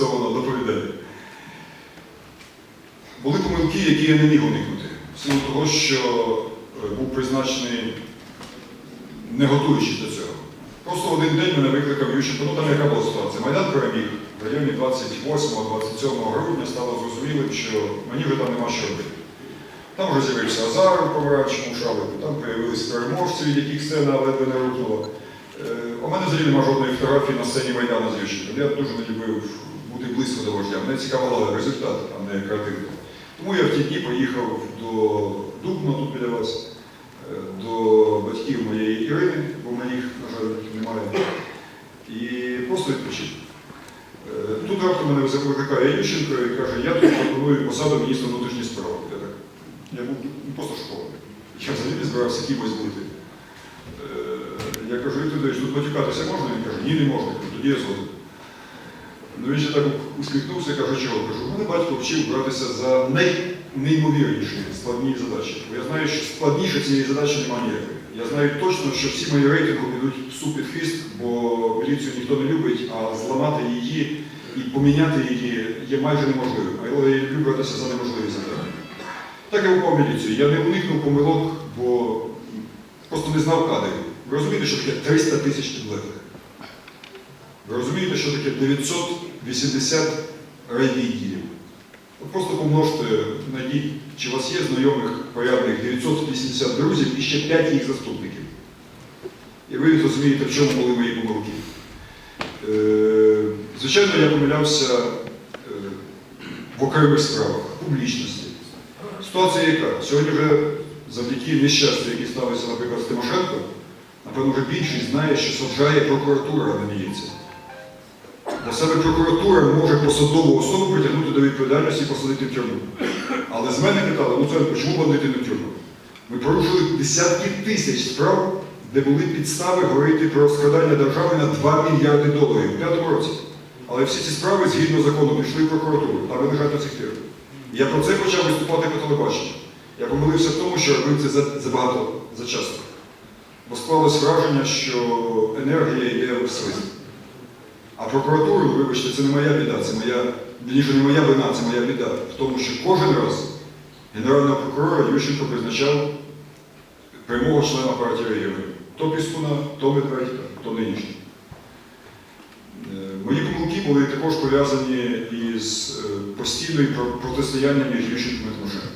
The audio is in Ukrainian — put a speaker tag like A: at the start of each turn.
A: Цього доповідає. Були помилки, які я не міг уникнути. В силу того, що е, був призначений, не готуючись до цього. Просто один день мене викликав Ющенко, ну там яка була ситуація. Майдан переміг в районі 28-27 грудня стало зрозумілим, що мені вже там нема що робити. Там вже з'явився Азаров по вранчому шалику, там з'явились переможці, від яких сцена ледве не рухнула. Е, У мене взагалі немає жодної фотографії на сцені Майдану з Ющенком. Я дуже не любив бути близько до вождя. Мене цікавила результат, а не картинка. Тому я в ті дні поїхав до Дубна, тут біля вас, е, до батьків моєї Ірини, бо в мене їх, на жаль, немає, і просто відпочив. Е, Тут раптом мене викликає Ющенко і каже, я тут пропоную посаду міністра внутрішніх справ. Я так, я був просто школений. Я взагалі не збирався кимось бути. Е, Я кажу, Віктор Ігорович, тут матюкатися можна? Він каже, ні, не можна. Тоді я згоден. Ну він ще так усміхнувся, каже, чого? Кажу, мене батько вчив братися за найнеймовірніші складні задачі. Бо я знаю, що складніше цієї задачі немає ніякої. Я знаю точно, що всі мої рейтинги підуть псу під хвіст, бо міліцію ніхто не любить, а зламати її і поміняти її є майже неможливим. Але я люблю братися за неможливі задачі. Так я упав міліцію. Я не уникнув помилок, бо просто не знав кадрів. Ви розумієте, що таке 300 тисяч підлеглих? Ви розумієте, що таке 980 райвідділів? Просто помножте, найдіть, чи у вас є знайомих порядних 980 друзів і ще 5 їх заступників. І ви зрозумієте, в чому були мої помилки. Е, звичайно, я помилявся е, в окремих справах, публічності. Ситуація яка? Сьогодні вже завдяки нещастю, які сталися, наприклад, з Тимошенко, напевно, вже більшість знає, що саджає прокуратура, а не міліція. Бо саме прокуратура може посадову особу притягнути до відповідальності і посадити в тюрму. Але з мене питали, ну це чому бандити не в тюрму? Ми порушили десятки тисяч справ, де були підстави говорити про складання держави на 2 мільярди доларів у п'ятому році. Але всі ці справи згідно закону пішли в прокуратуру, а ви лежать до цих пір. Я про це почав виступати по телебаченню. Я помилився в тому, що робив це забагато за- зачасно. Бо склалось враження, що енергія йде в свист. А прокуратура, ну, вибачте, це не моя біда, це моя, вірніше, не моя вина, це моя біда. В тому, що кожен раз генерального прокурора Ющенко призначав прямого члена партії регіонів. То Піскуна, то Медведька, то нинішній. Е, Мої помилки були також пов'язані із е, постійним протистоянням між Ющенком і Тимошенко.